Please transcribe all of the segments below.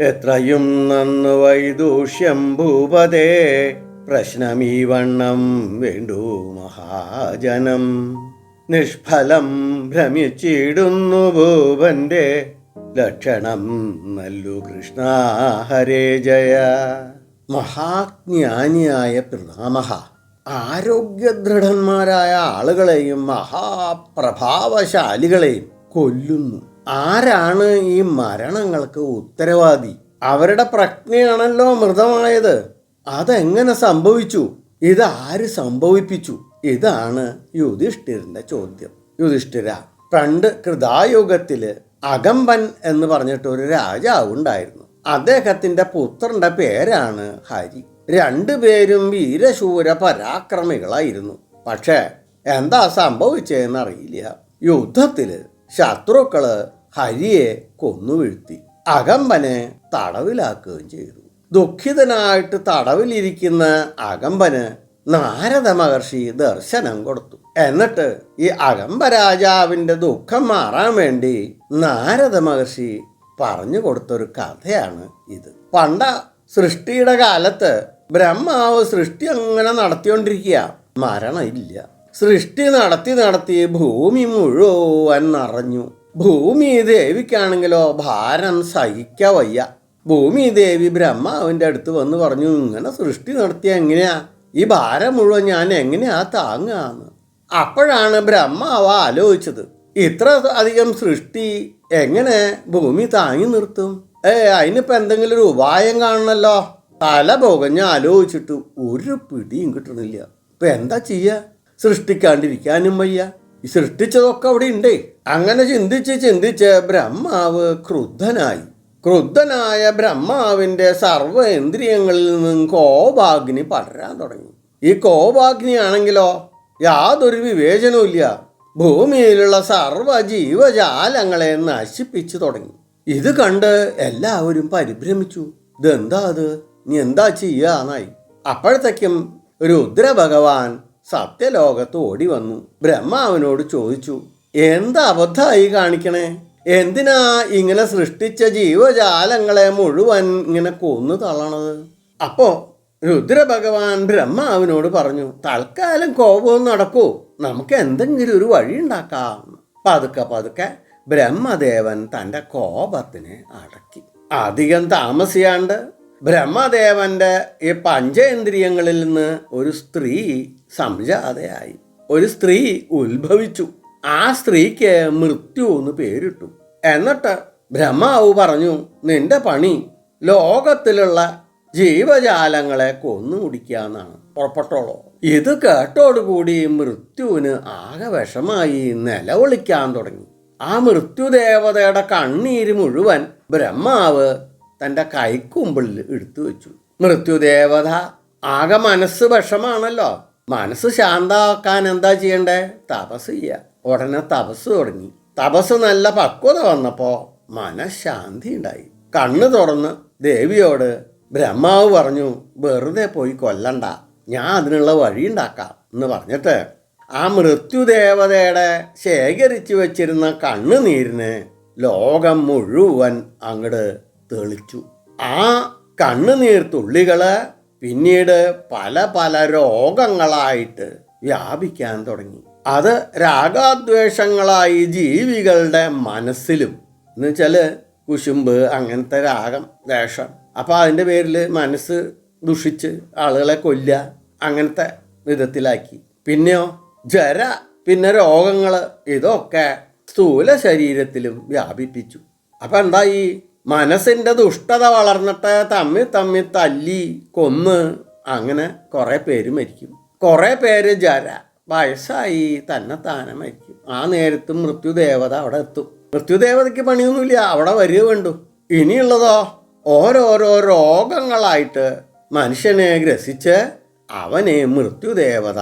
എത്രയും നന്നു വൈദൂഷ്യം ഭൂപതേ പ്രശ്നമീ വണ്ണം വേണ്ടു മഹാജനം. നിഷ്ഫലം ഭ്രമിച്ചിടുന്നു ഭൂപന്റെ ലക്ഷണം നല്ലു കൃഷ്ണ ഹരേ ജയ. മഹാജ്ഞാനിയായ പിതാമഹ ആരോഗ്യദൃഢന്മാരായ ആളുകളെയും മഹാപ്രഭാവശാലികളെയും കൊല്ലുന്നു. ആരാണ് ഈ മരണങ്ങൾക്ക് ഉത്തരവാദി? അവരുടെ പ്രജ്ഞയാണല്ലോ മൃതമായത് അതെങ്ങനെ സംഭവിച്ചു? ഇത് ആര് സംഭവിപ്പിച്ചു? ഇതാണ് യുധിഷ്ഠിരന്റെ ചോദ്യം. യുധിഷ്ഠിര പണ്ട് കൃതായുഗത്തിൽ അകമ്പൻ എന്ന് പറഞ്ഞിട്ട് ഒരു രാജാവ് ഉണ്ടായിരുന്നു. അദ്ദേഹത്തിന്റെ പുത്രന്റെ പേരാണ് ഹരി. രണ്ടുപേരും വീരശൂര പരാക്രമികളായിരുന്നു. പക്ഷേ എന്താ സംഭവിച്ചതെന്ന് അറിയില്ല യുദ്ധത്തിൽ ശത്രുക്കൾ ഹരിയെ കൊന്നു വീഴ്ത്തി. അകമ്പനെ തടവിലാക്കുകയും ചെയ്തു. ദുഃഖിതനായിട്ട് തടവിലിരിക്കുന്ന അകമ്പന് നാരദ മഹർഷി ദർശനം കൊടുത്തു. എന്നിട്ട് ഈ അകമ്പ രാജാവിന്റെ ദുഃഖം മാറാൻ വേണ്ടി നാരദ മഹർഷി പറഞ്ഞു കൊടുത്തൊരു കഥയാണ് ഇത്. പണ്ട സൃഷ്ടിയുടെ കാലത്ത് ബ്രഹ്മാവ് സൃഷ്ടി അങ്ങനെ നടത്തിക്കൊണ്ടിരിക്കുക. മരണമില്ല. സൃഷ്ടി നടത്തി നടത്തി ഭൂമി മുഴുവൻ നിറഞ്ഞു. ഭൂമി ദേവിക്കാണെങ്കിലോ ഭാരം സഹിക്ക വയ്യ. ഭൂമി ദേവി ബ്രഹ്മാവിന്റെ അടുത്ത് വന്ന് പറഞ്ഞു ഇങ്ങനെ സൃഷ്ടി നടത്തിയ എങ്ങനെയാ? ഈ ഭാരം മുഴുവൻ ഞാൻ എങ്ങനെയാ താങ്ങാന്ന്? അപ്പോഴാണ് ബ്രഹ്മാവ് ആലോചിച്ചത് ഇത്ര അധികം സൃഷ്ടി എങ്ങനെ ഭൂമി താങ്ങി നിർത്തും? ഏ അതിനിപ്പോ എന്തെങ്കിലും ഒരു ഉപായം കാണണല്ലോ. തല പുകഞ്ഞ് ആലോചിച്ചിട്ട് ഒരു പിടിയും കിട്ടണില്ല. ഇപ്പൊ എന്താ ചെയ്യ? സൃഷ്ടിക്കാണ്ടിരിക്കാനും വയ്യ. സൃഷ്ടിച്ചതൊക്കെ അവിടെ ഉണ്ടേ അങ്ങനെ ചിന്തിച്ച് ചിന്തിച്ച് ബ്രഹ്മാവ് ക്രുദ്ധനായി. ക്രുദ്ധനായ ബ്രഹ്മാവിന്റെ സർവ ഇന്ദ്രിയങ്ങളിൽ നിന്നും കോപാഗ്നി പടരാൻ തുടങ്ങി. ഈ കോപാഗ്നി ആണെങ്കിലോ യാതൊരു വിവേചനവും ഇല്ല. ഭൂമിയിലുള്ള സർവ ജീവജാലങ്ങളെ നശിപ്പിച്ചു തുടങ്ങി. ഇത് കണ്ട് എല്ലാവരും പരിഭ്രമിച്ചു. ഇതെന്താ അത്? നീ എന്താ ചെയ്യാന്നായി അപ്പോഴത്തേക്കും രുദ്രഭഗവാൻ സത്യലോകത്ത് ഓടി വന്നു ബ്രഹ്മാവിനോട് ചോദിച്ചു എന്ത് അബദ്ധമായി കാണിക്കണേ? എന്തിനാ ഇങ്ങനെ സൃഷ്ടിച്ച ജീവജാലങ്ങളെ മുഴുവൻ ഇങ്ങനെ കൊന്നു തള്ളണത്? അപ്പോ രുദ്രഭഗവാൻ ബ്രഹ്മാവിനോട് പറഞ്ഞു തൽക്കാലം കോപവും നടക്കൂ. നമുക്ക് എന്തെങ്കിലും ഒരു വഴി ഉണ്ടാക്കാം. പതുക്കെ പതുക്കെ ബ്രഹ്മദേവൻ തന്റെ കോപത്തിനെ അടക്കി. അധികം താമസിയാണ്ട് ബ്രഹ്മദേവന്റെ ഈ പഞ്ചേന്ദ്രിയങ്ങളിൽ നിന്ന് ഒരു സ്ത്രീ സംജാതയായി. ഒരു സ്ത്രീ ഉത്ഭവിച്ചു. ആ സ്ത്രീക്ക് മൃത്യു എന്ന് പേരിട്ടു. എന്നിട്ട് ബ്രഹ്മാവ് പറഞ്ഞു നിന്റെ പണി ലോകത്തിലുള്ള ജീവജാലങ്ങളെ കൊന്നു എന്നാണ് പുറപ്പെട്ടോളൂ. ഇത് കേട്ടോടുകൂടി മൃത്യുവിന് ആകെ വിഷമായി നിലവിളിക്കാൻ തുടങ്ങി. ആ മൃത്യുദേവതയുടെ കണ്ണീര് മുഴുവൻ ബ്രഹ്മാവ് തന്റെ കൈക്കുമ്പിളിൽ എടുത്തു വെച്ചു. മൃത്യുദേവത ആകെ മനസ്സ് വിഷമാണല്ലോ. മനസ്സ് ശാന്തമാക്കാൻ എന്താ ചെയ്യണ്ടേ? തപസ് ചെയ്യുക ഉടനെ തപസ് തുടങ്ങി. തപസ് നല്ല പക്വത വന്നപ്പോൾ മനഃശാന്തി ഉണ്ടായി കണ്ണ് തുറന്ന് ദേവിയോട് ബ്രഹ്മാവ് പറഞ്ഞു വെറുതെ പോയി കൊല്ലണ്ട. ഞാൻ അതിനുള്ള വഴി ഉണ്ടാക്കാം. എന്ന് പറഞ്ഞിട്ട് ആ മൃത്യുദേവതയുടെ ശേഖരിച്ചു വെച്ചിരുന്ന കണ്ണുനീരിന് ലോകം മുഴുവൻ അങ്ങട് തെളിച്ചു. ആ കണ്ണുനീർ തുള്ളികൾ പിന്നീട് പല പല രോഗങ്ങളായിട്ട് വ്യാപിക്കാൻ തുടങ്ങി. അത് രാഗാദ്വേഷങ്ങളായി ജീവികളുടെ മനസ്സിലും. എന്ന് വെച്ചാൽ കുശുമ്പ് അങ്ങനത്തെ രാഗം ദേഷം അപ്പോൾ അതിന്റെ പേരിൽ മനസ്സ് ദുഷിച്ച് ആളുകളെ കൊല്ല അങ്ങനത്തെ വിധത്തിലാക്കി. പിന്നെയോ ജര പിന്നെ രോഗങ്ങൾ ഇതൊക്കെ സ്ഥൂല ശരീരത്തിലും വ്യാപിപ്പിച്ചു. അപ്പം എന്താ ഈ മനസ്സിന്റെ ദുഷ്ടത വളർന്നിട്ട് തമ്മി തമ്മി തല്ലി കൊന്ന് അങ്ങനെ കുറേ പേര് മരിക്കും. കുറേ പേര് ജര വയസ്സായി തന്നെ താനെ മരിക്കും. ആ നേരത്ത് മൃത്യുദേവത അവിടെ എത്തും. മൃത്യുദേവതയ്ക്ക് പണിയൊന്നുമില്ല അവിടെ വരിക വേണ്ടു. ഇനിയുള്ളതോ? ഓരോരോ രോഗങ്ങളായിട്ട് മനുഷ്യനെ ഗ്രസിച്ച് അവനെ മൃത്യുദേവത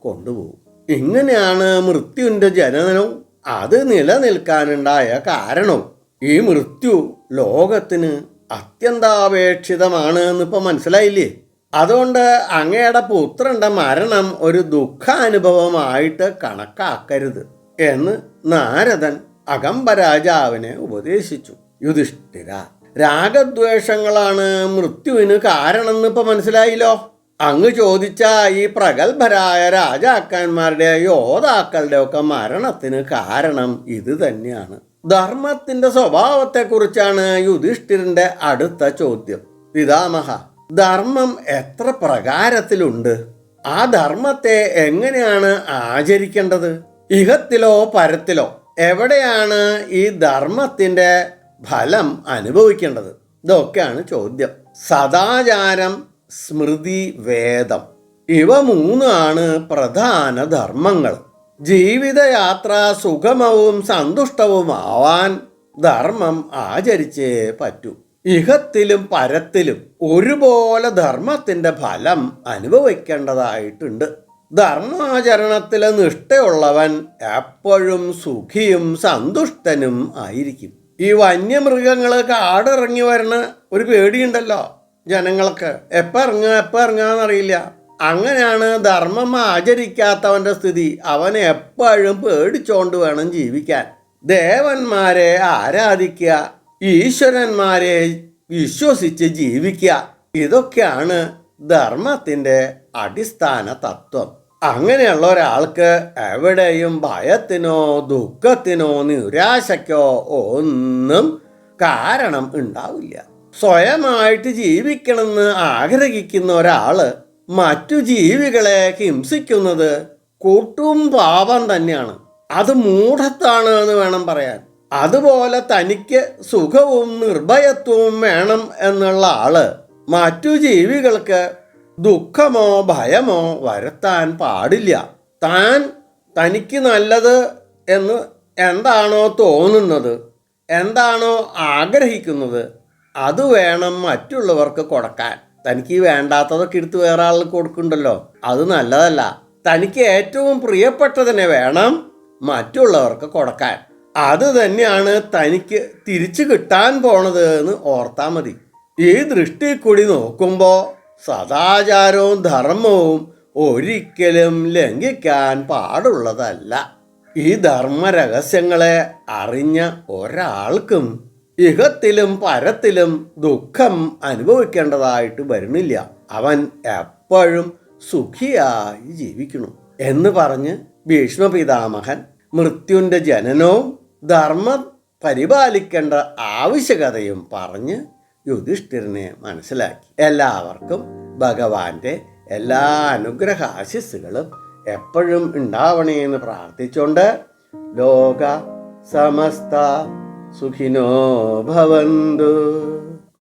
കൊണ്ടുപോകും. ഇങ്ങനെയാണ് മൃത്യുവിന്റെ ജനനവും അത് നിലനിൽക്കാനുണ്ടായ കാരണവും. ഈ മൃത്യു ലോകത്തിന് അത്യന്താപേക്ഷിതമാണ് എന്നിപ്പോൾ മനസ്സിലായില്ലേ? അതുകൊണ്ട് അങ്ങയുടെ പുത്രന്റെ മരണം ഒരു ദുഃഖാനുഭവമായിട്ട് കണക്കാക്കരുത് എന്ന് നാരദൻ അകമ്പരാജാവിനെ ഉപദേശിച്ചു. യുധിഷ്ഠിര രാഗദ്വേഷങ്ങളാണ് മൃത്യുവിന് കാരണമെന്ന് ഇപ്പൊ മനസ്സിലായില്ലോ? അങ്ങ് ചോദിച്ച ഈ പ്രഗത്ഭരായ രാജാക്കന്മാരുടെ യോദ്ധാക്കളുടെയൊക്കെ മരണത്തിന് കാരണം ഇത് തന്നെയാണ്. ധർമ്മത്തിന്റെ സ്വഭാവത്തെക്കുറിച്ചാണ് യുധിഷ്ഠിരന്റെ അടുത്ത ചോദ്യം. പിതാമഹ ധർമ്മം എത്ര പ്രകാരത്തിലുണ്ട്? ആ ധർമ്മത്തെ എങ്ങനെയാണ് ആചരിക്കേണ്ടത്? ഇഹത്തിലോ പരത്തിലോ എവിടെയാണ് ഈ ധർമ്മത്തിന്റെ ഫലം അനുഭവിക്കേണ്ടത്? ഇതൊക്കെയാണ് ചോദ്യം. സദാചാരം സ്മൃതി വേദം. ഇവ മൂന്നാണ് പ്രധാന ധർമ്മങ്ങൾ. ജീവിതയാത്ര സുഗമവും സന്തുഷ്ടവുമാവാൻ ധർമ്മം ആചരിച്ചേ പറ്റൂ. ഇഹത്തിലും പരത്തിലും ഒരുപോലെ ധർമ്മത്തിന്റെ ഫലം അനുഭവിക്കേണ്ടതായിട്ടുണ്ട്. ധർമാചരണത്തിലെ നിഷ്ഠയുള്ളവൻ എപ്പോഴും സുഖിയും സന്തുഷ്ടനും ആയിരിക്കും. ഈ വന്യമൃഗങ്ങൾ കാടിറങ്ങി വരണ ഒരു പേടിയുണ്ടല്ലോ ജനങ്ങൾക്ക്. എപ്പോൾ ഇറങ്ങുക എപ്പോൾ ഇറങ്ങാന്നറിയില്ല അങ്ങനെയാണ് ധർമ്മം ആചരിക്കാത്തവന്റെ സ്ഥിതി. അവൻ എപ്പോഴും പേടിച്ചോണ്ട് വേണം ജീവിക്കാൻ. ദേവന്മാരെ ആരാധിക്കുക ഈശ്വരന്മാരെ വിശ്വസിച്ച് ജീവിക്കുക ഇതൊക്കെയാണ് ധർമ്മത്തിന്റെ അടിസ്ഥാന തത്വം. അങ്ങനെയുള്ള ഒരാൾക്ക് എവിടെയും ഭയത്തിനോ ദുഃഖത്തിനോ നിരാശയ്ക്കോ ഒന്നും കാരണം ഉണ്ടാവില്ല. സ്വയമായിട്ട് ജീവിക്കണമെന്ന് ആഗ്രഹിക്കുന്ന ഒരാൾ മറ്റു ജീവികളെ ഹിംസിക്കുന്നത് കൂട്ടും പാപം തന്നെയാണ്. അത് മൂഢത്താണ് എന്ന് വേണം പറയാൻ. അതുപോലെ തനിക്ക് സുഖവും നിർഭയത്വവും വേണം എന്നുള്ള ആൾ മറ്റു ജീവികൾക്ക് ദുഃഖമോ ഭയമോ വരുത്താൻ പാടില്ല. താൻ തനിക്ക് നല്ലത് എന്ന് എന്താണോ തോന്നുന്നത് എന്താണോ ആഗ്രഹിക്കുന്നത് അത് വേണം മറ്റുള്ളവർക്ക് കൊടുക്കാൻ. തനിക്ക് വേണ്ടാത്തതൊക്കെ എടുത്ത് വേറെ ആൾക്ക് കൊടുക്കുന്നുണ്ടല്ലോ. അത് നല്ലതല്ല. തനിക്ക് ഏറ്റവും പ്രിയപ്പെട്ടതിനെ വേണം മറ്റുള്ളവർക്ക് കൊടുക്കാൻ. അത് തന്നെയാണ് തനിക്ക് തിരിച്ചു കിട്ടാൻ പോണത് എന്ന് ഓർത്താൽ മതി. ഈ ദൃഷ്ടി കൂടി നോക്കുമ്പോൾ സദാചാരവും ധർമ്മവും ഒരിക്കലും ലംഘിക്കാൻ പാടുള്ളതല്ല. ഈ ധർമ്മ രഹസ്യങ്ങളെ അറിഞ്ഞ ഒരാൾക്കും ഇഹത്തിലും പരത്തിലും ദുഃഖം അനുഭവിക്കേണ്ടതായിട്ട് വരുന്നില്ല. അവൻ എപ്പോഴും സുഖിയായി ജീവിക്കുന്നു. എന്ന് പറഞ്ഞ് ഭീഷ്മ പിതാമഹൻ മൃത്യുവിന്റെ ജനനവും ധർമ്മം പരിപാലിക്കേണ്ട ആവശ്യകതയും പറഞ്ഞ് യുധിഷ്ഠിരനെ മനസ്സിലാക്കി. എല്ലാവർക്കും ഭഗവാന്റെ എല്ലാ അനുഗ്രഹ ആശിസ്സുകളും എപ്പോഴും ഉണ്ടാവണേ എന്ന് പ്രാർത്ഥിച്ചുകൊണ്ട് ലോക സമസ്ത সুখিন ভবন্দু